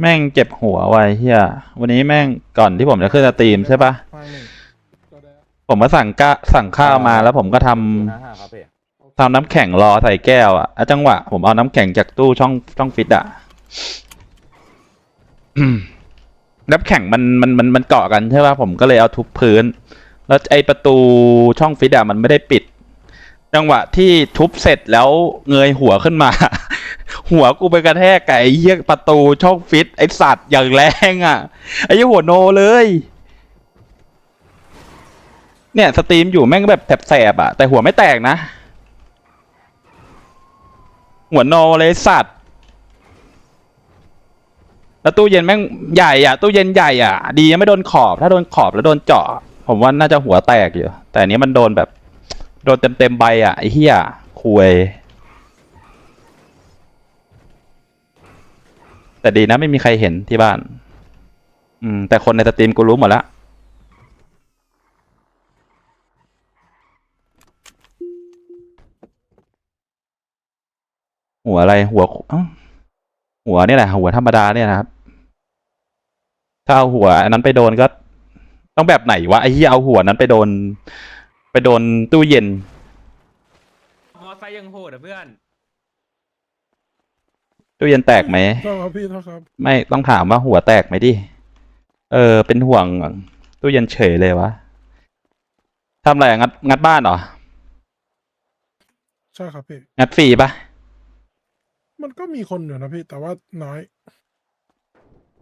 แม่งเจ็บหัวไว้เฮียวันนี้แม่งก่อนที่ผมจะขึ้นสตรีมใช่ปะฟังหนึ่งผมก็สั่งกะสั่งข้าวมาแล้วผมก็ทำห้าห้าครับพี่ทำน้ำแข็งรอใส่แก้วอะแล้จังหวะ ผมเอาน้ำแข็งจากตู้ช่องช่องฟิตอะอืมน้ำแข็งมันมันมันมันเกาะกันใช่ปะผมก็เลยเอาทุบพื้น แล้วไอประตูช่องฟิตอะมันไม่ได้ปิด จังหวะที่ทุบเสร็จแล้วเงยหัวขึ้นมา หัวกูไปกระแทกกับไอ้เหี้ยประตูช่องฟิตไอสัตว์อย่างแรงอะไอ้เหี้ยหัวโนเลย เนี่ยสตรีมอยู่แม่งแบบแสบๆอะแต่หัวไม่แตกนะ หัวโนเลยสัตว์แล้วตู้เย็นแม่งใหญ่อะตู้เย็นใหญ่อะ ดียังไม่โดนขอบถ้าโดนขอบแล้วโดนเจาะ ผมว่าน่าจะหัวแตกอยู่ แต่อันนี้มันโดนแบบ โดนเต็มเต็มใบอะไอ้เหี้ยคุย แต่ดีนะไม่มีใครเห็นที่บ้าน อืม แต่คนในสตรีมกูรู้หมดแล้วหัวอะไรหัวหัวนี่แหละ หัวธรรมดาเนี่ยนะครับ ถ้าเอาหัวอันนั้นไปโดนก็ ต้องแบบไหนวะไอ้ที่เอาหัวนั้นไปโดน ไปโดนตู้เย็นมอไซค์ยังโหดอะเพื่อน ตู้เย็นแตกไหมโทษครับพี่โทษครับไม่ต้องถามว่าหัวแตกไหมดิเออ เป็นห่วงตู้เย็นเฉยเลยวะทำอะไรอะงัดงัดบ้านเหรอใช่ครับพี่งัดฟรีปะมันก็มีคนอยู่นะพี่แต่ว่าน้อย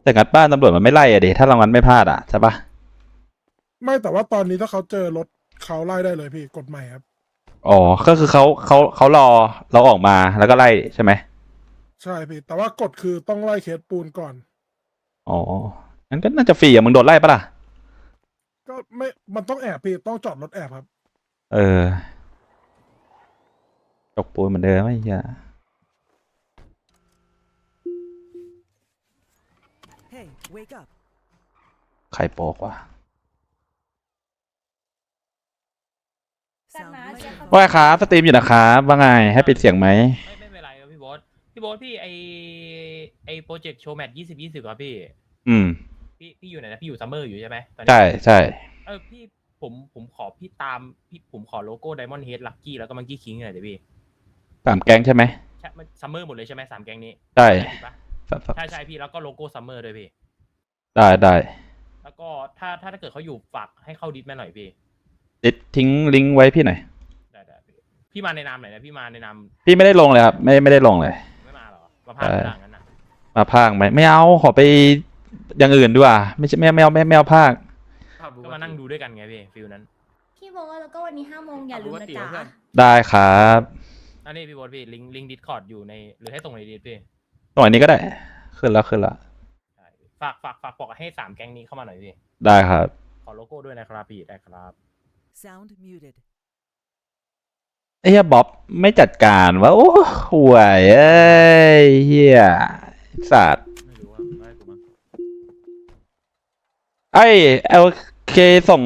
แต่งัดบ้านตำรวจมันไม่ไล่อะดิถ้าเรางัดไม่พลาดอะใช่ปะไม่แต่ว่าตอนนี้ถ้าเขาเจอรถเขาไล่ได้เลยพี่กฎใหม่ครับอ๋อก็คือเขาเขาเขารอเราออกมาแล้วก็ไล่ใช่ไหม ใช่พี่ แต่ว่ากฎคือต้องไล่เคสปูนก่อน อ๋องั้นก็น่าจะฟรีอะมึงโดนไล่ปะล่ะ ก็ไม่ มันต้องแอบพี่ ต้องจอดรถแอบครับ เออ จกปูนเหมือนเดิมไอ้เหี้ย Hey, wake up. ใครโปกวะ Sound นะ muted. เจ๊ครับว่าครับสตรีมอยู่นะครับว่าไงให้ปิดเสียงไหม พี่โบ๊ทพี่โบ๊ทพี่ไอไอโปรเจกต์โชว์แมทยี่สิบยี่สิบครับพี่ อืม พี่พี่อยู่ไหนนะพี่อยู่ซัมเมอร์อยู่ใช่ไหมตอนนี้ใช่ใช่เออพี่ผมผมขอพี่ตามพี่ผมขอโลโก้ไดมอนด์เฮดลักกี้แล้วก็มังกี้คิงหน่อยเดี๋ยวพี่สามแก๊งใช่ไหมใช่มันซัมเมอร์หมดเลยใช่ไหมสามแกงนี้ใช่ถูกปะสามสามใช่ใช่พี่แล้วก็โลโก้ซัมเมอร์ด้วยพี่ ได้ได้แล้วก็ถ้าถ้าถ้าเกิดเขาอยู่ฝากให้เข้าดิสแม่หน่อยพี่ติดทิ้งลิงก์ไว้พี่หน่อยได้ได้พี่พี่มาในนามไหนนะพี่มาในนามพี่ไม่ได้ลงเลยครับ ไม่ไม่ได้ลงเลยไม่มาหรอมาพาดเออหลังนั้นนะมาพากไหมไม่เอาขอไปอย่างอื่นดีกว่าไม่ใช่ไม่เอาไม่เอาไม่ไม่เอาพากก็มานั่งดูด้วยกันไงพี่ฟิลนั้นพี่โบทแล้วก็วันนี้ห้าโมงอย่าลืมนะจ๊ะได้ครับอันนี้พี่โบ๊ทพี่ลิงก์ลิงก์ดิสคอร์ดอยู่ในหรือให้ส่งในดิสพี่ตรงอันนี้ก็ได้ ขึ้นแล้วขึ้นแล้วใช่ฝากฝากฝากบอกให้สามแก๊งนี้เข้ามาหน่อยพี่ได้ครับ ขอโลโก้ด้วยนะครับพี่ได้ครับ Sound muted. ไอ้เหี้ยบ๊อบไม่จัดการวะโอ้ห่วยเอ้ยเฮียสัตว์ไม่รู้ว่าไม่กูมั้งไอ้เอลเคส่ง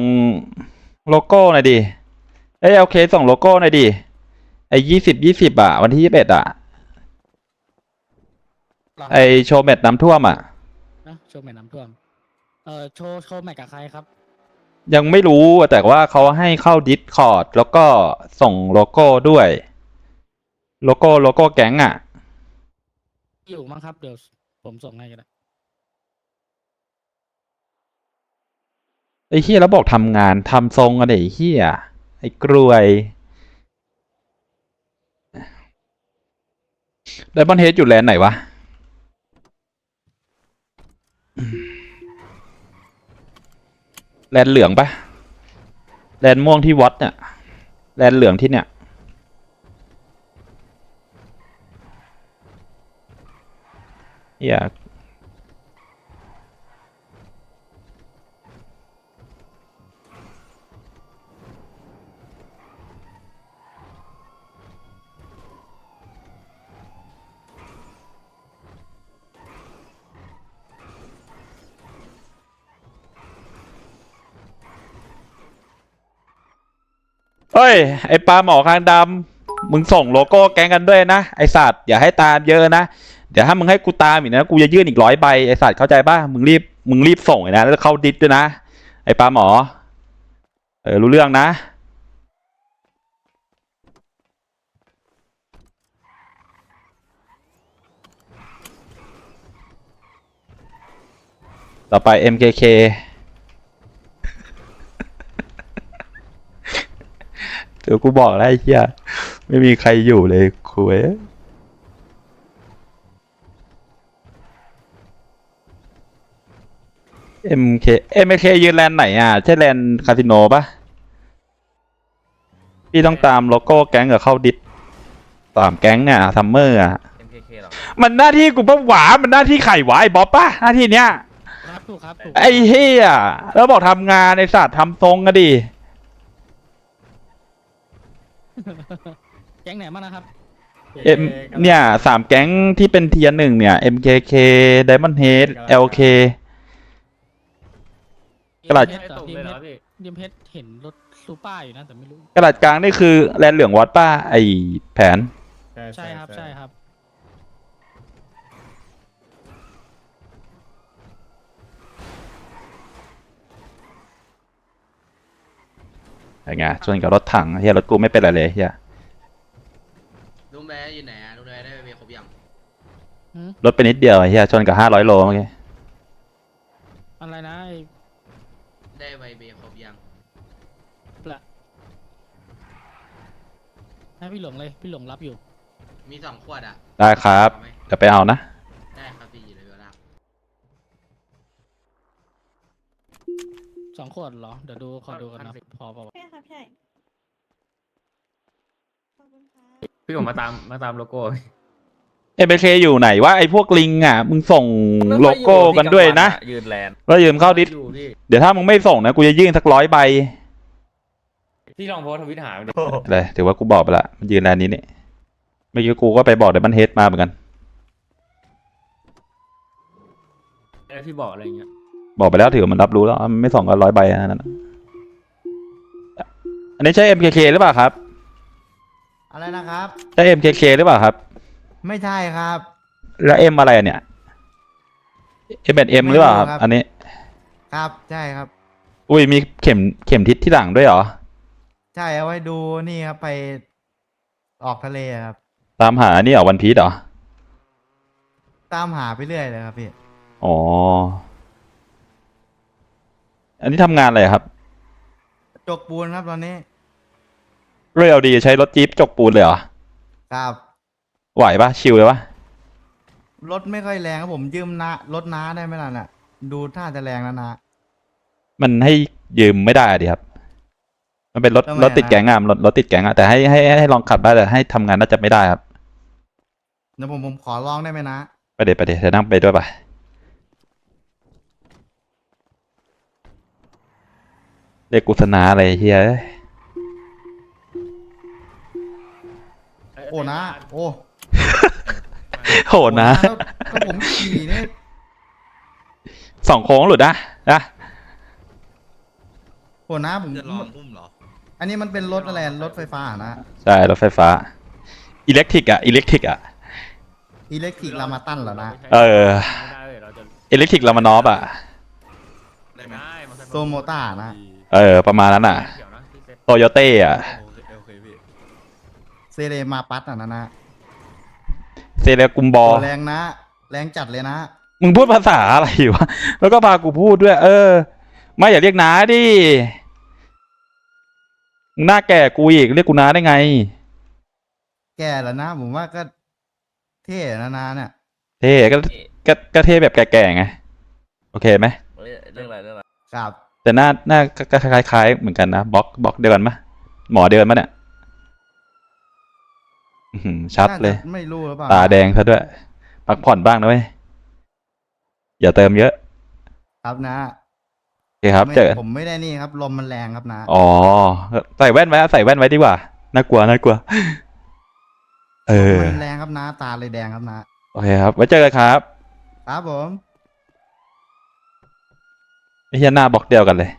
โลโก้หน่อยดิไอ้เอลเคส่งโลโก้หน่อยดิไอ้ยี่สิบยี่สิบอะ วันที่ยี่สิบเอ็ดอะ ไอโชว์แมตช์น้ำท่วมอะ นะโชว์แมตช์น้ำท่วม เอ่อโชว์โชว์แมตช์กับใครครับ ยังไม่รู้แต่ว่าเขาให้เข้าดิสคอร์ดแล้วก็ส่งโลโก้ด้วย โลโก้โลโก้แก๊งอะ อยู่มั้งครับ เดี๋ยวผมส่งให้ก็ได้ไอ้เฮียแล้วบอกทำงานทำทรงอะไรไอ้เฮียไอ้กรวยไดมอนเฮดอยู่แลนด์ไหนวะ แลนเหลืองปะแลนม่วงที่วัดเนี่ยแลนเหลืองที่เนี่ย อยาก เฮ้ย ไอปลาหมอคางดำมึงส่งโลโก้แก๊งกันด้วยนะ ไอสัตว์อย่าให้ตามเยอะนะ เดี๋ยวถ้ามึงให้กูตามอีกนะกูจะยื่นอีกร้อยใบไอสัตว์เข้าใจป่ะมึงรีบมึงรีบส่งเลยนะแล้วเข้าดิสด้วยนะ ไอปลาหมอ เออรู้เรื่องนะต่อไป MKK เดี๋ยวกูบอกแล้วไอ้เหี้ยไม่มีใครอยู่เลยคุย MK MK ยืนแลนด์ไหนอะ ใช่แลนด์คาสิโนปะพี่ต้องตามโลโก้แก๊งกับเข้าดิสตามแก๊งอะซัมเมอร์อะ MKK หรอมันหน้าที่กูปะหวามันหน้าที่ไข่หวาไอ้บ๊อบปะหน้าที่เนี้ย ครับถูกครับถูก ไอ้เฮียแล้วบอกทำงานในศาสตร์ทำทรงก็ดิ แก๊งไหนบ้างนะครับ เอ็มเนี่ยสามแก๊งที่เป็นเทียร์หนึ่งเนี่ย MKK Diamond Head LK กระดาษเพชรดีมเพชรดีมเพชรเห็นรถซูเปอร์อยู่นะแต่ไม่รู้ กระดาษกลางนี่คือแลนเหลืองวัดป้าไอแผน ใช่ครับใช่ครับ ไงชนกับรถถังเฮียรถกูไม่เป็นอะไรเลยเฮียลุงแบร์อยู่ไหนอะลุงแบร์ได้ไปครบยังรถไปนิดเดียวเฮียชนกับห้าร้อยโลเมื่อกี้อะไรนะไอ้ได้ไปเบครบยังละให้พี่หลงเลยพี่หลงรับอยู่ มีสองขวดอะได้ครับเอาไหมเดี๋ยวไปเอานะ ได้ครับพี่อยู่ในเวลาสองขวดเหรอ เดี๋ยวดูขอดูกันนะพอเปล่าวะ ใช่ครับใช่ขอบคุณครับ พี่ผมมาตามมาตามโลโก้ MKK อยู่ไหนวะไอพวกลิงอะ มึงส่งโลโก้กันด้วยนะยืนแลนด์แล้วยืมเข้าดิสอยู่พี่เดี๋ยวถ้ามึงไม่ส่งนะกูจะยื่นสักร้อยใบพี่ลองโพสต์ทวิตหาดิเลยถือว่ากูบอกไปละมันยืนแลนด์นี้เนี่ยเมื่อกี้กูก็ไปบอกเดมันเฮดมาเหมือนกัน แล้วพี่บอกอะไรอย่างเงี้ยบอกไปแล้วถือว่ามันรับรู้แล้วมันไม่ส่งก็ร้อยใบอันนั้นนะอันนี้ใช่ MKK หรือเปล่าครับ อะไรนะครับ ใช่ MKK หรือเปล่าครับ ไม่ใช่ครับ แล้ว M อะไรอะเนี่ย M เป็น M หรือเปล่าครับ ไม่รู้ครับ อันนี้ ครับใช่ครับ อุ้ยมีเข็มเข็มทิศที่หลังด้วยเหรอ ใช่เอาไว้ดูนี่ครับไปออกทะเลครับ ตามหาอันนี่เหรอวันพีชเหรอ ตามหาไปเรื่อยเลยครับพี่อ๋อ อันนี้ทำงานอะไรครับ จกปูนครับตอนนี้ เรียลดีใช้รถจี๊ปจกปูนเลยเหรอ ครับไหวปะชิลเลยปะรถไม่ค่อยแรงครับผมยืมนะรถน้าได้ไหมล่ะน่ะ ดูท่าจะแรงแล้วนะ มันให้ยืมไม่ได้อะดิครับ มันเป็นรถทำไมรถติดอะแก๊งอะรถรถติดแก๊งอะแต่ให้ให้ให้ลองขับได้แต่ให้ทำงานน่าจะไม่ได้ครับ เดี๋ยวผมผมขอลองได้ไหมนะไปเดี๋ยวไปเดี๋ยวจะนั่งไปด้วยปะเรียกกุศนาอะไรเฮียเอ้ย นะ โอ้โหดนะแล้วแล้วผมขี่นี่สองโค้งหลุดนะนะโอ้นะผม จะลองอุ้มเหรอ อันนี้มันเป็นรถอะไรรถไฟฟ้านะ ใช่รถไฟฟ้าอิเล็กทริกอะอิเล็กทริกอะอิเล็กทริกลามาตันเหรอนะ เออไม่ได้เลยเราจะอิเล็กทริกลามานอฟอะได้ไหมได้มันโซโมต้านะ เออ ประมาณนั้นอะเดี๋ยวนะพี่เซ็ตโตโยเต้อะโอเคพี่ เซเลมาปัสอะนะนะเซเลกุมบอโอ้แรงนะ แรงจัดเลยนะ มึงพูดภาษาอะไรวะ แล้วก็พากูพูดด้วย เออ ไม่อย่าเรียกน้าดิ มึงหน้าแก่กูอีกเรียกกูน้าได้ไง แก่แล้วนะ ผมว่าก็เท่นะนาเนี่ยเท่ก็ก็ก็เท่แบบแก่ๆไง โอเคไหมเรื่องอะไรเรื่องอะไรครับ แต่หน้าหน้าก็ก็คล้ายๆเหมือนกันนะบล็อกบล็อกเดียวกันปะหมอเดียวกันปะเนี่ย อื้อหือชัดเลย น่าจะไม่รู้หรือเปล่าตาแดงซะด้วย พักผ่อนบ้างนะเว้ย อย่าเติมเยอะครับนะโอเคครับ ไม่เจอกันผมไม่ได้นี่ครับ ลมมันแรงครับนะ อ๋อ ใส่แว่นไว้ใส่แว่นไว้ดีกว่า น่ากลัว น่ากลัว เออ มันแรงครับนะตาเลยแดงครับนะ โอเคครับ ไว้เจอกันครับ ครับผม ไม่ใช่หน้าบล็อกเดียวกันเลย